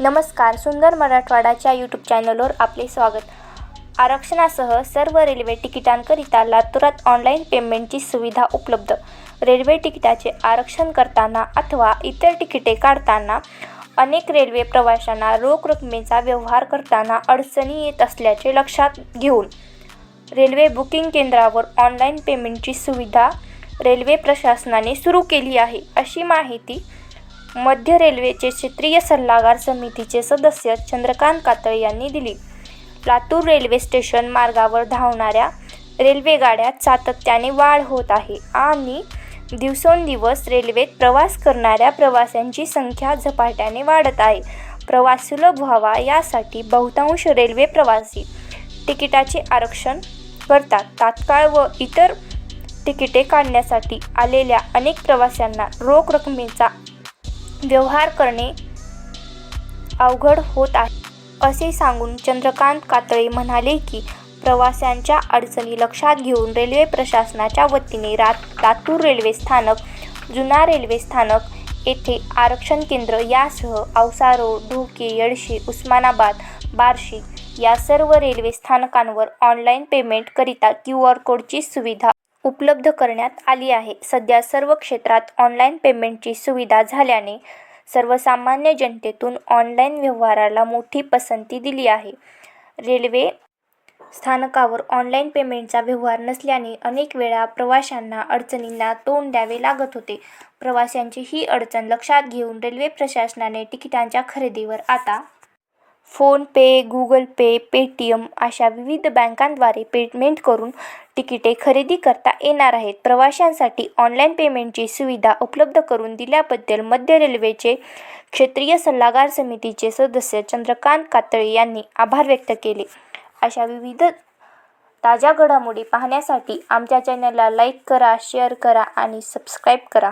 नमस्कार सुंदर मराठवाडाच्या यूट्यूब चॅनलवर आपले स्वागत. आरक्षणासह सर्व रेल्वे तिकिटांकरिता लातुरात ऑनलाईन पेमेंटची सुविधा उपलब्ध. रेल्वे तिकिटाचे आरक्षण करताना अथवा इतर तिकिटे काढताना अनेक रेल्वे प्रवाशांना रोख रकमेचा व्यवहार करताना अडचणी येत असल्याचे लक्षात घेऊन रेल्वे बुकिंग केंद्रावर ऑनलाईन पेमेंटची सुविधा रेल्वे प्रशासनाने सुरू केली आहे. अशी माहिती मध्य रेल्वेचे क्षेत्रीय सल्लागार समितीचे सदस्य चंद्रकांत कातळे यांनी दिली. लातूर रेल्वे स्टेशन मार्गावर धावणाऱ्या रेल्वेगाड्यात सातत्याने वाढ होत आहे आणि दिवसेंदिवस रेल्वेत प्रवास करणाऱ्या प्रवाशांची संख्या झपाट्याने वाढत आहे. प्रवास सुलभ व्हावा यासाठी बहुतांश रेल्वे प्रवासी तिकिटाचे आरक्षण करतात तात्काळ व इतर तिकिटे काढण्यासाठी आलेल्या अनेक प्रवाशांना रोख रकमेचा व्यवहार करणे अवघड होत आहे. असे सांगून चंद्रकांत कातळे म्हणाले की प्रवाशांच्या अडचणी लक्षात घेऊन रेल्वे प्रशासनाच्या वतीने रात लातूर रेल्वे स्थानक जुना रेल्वे स्थानक येथे आरक्षण केंद्र यासह औसा रोड ढोके येडशी उस्मानाबाद बार्शी या सर्व रेल्वे स्थानकांवर ऑनलाईन पेमेंटकरिता क्यू आर कोडची सुविधा उपलब्ध करण्यात आली आहे. सध्या सर्व क्षेत्रात ऑनलाईन पेमेंटची सुविधा झाल्याने सर्वसामान्य जनतेतून ऑनलाईन व्यवहाराला मोठी पसंती दिली आहे. रेल्वे स्थानकावर ऑनलाईन पेमेंटचा व्यवहार नसल्याने अनेक वेळा प्रवाशांना अडचणींना तोंड द्यावे लागत होते. प्रवाशांची ही अडचण लक्षात घेऊन रेल्वे प्रशासनाने तिकिटांच्या खरेदीवर आता फोनपे गुगल पे पेटीएम अशा विविध बँकांद्वारे पेमेंट करून तिकिटे खरेदी करता येणार आहेत. प्रवाशांसाठी ऑनलाईन पेमेंटची सुविधा उपलब्ध करून दिल्याबद्दल मध्य रेल्वेचे क्षेत्रीय सल्लागार समितीचे सदस्य चंद्रकांत कातळे यांनी आभार व्यक्त केले. अशा विविध ताज्या घडामोडी पाहण्यासाठी आमच्या चॅनलला लाईक करा शेअर करा आणि सबस्क्राईब करा.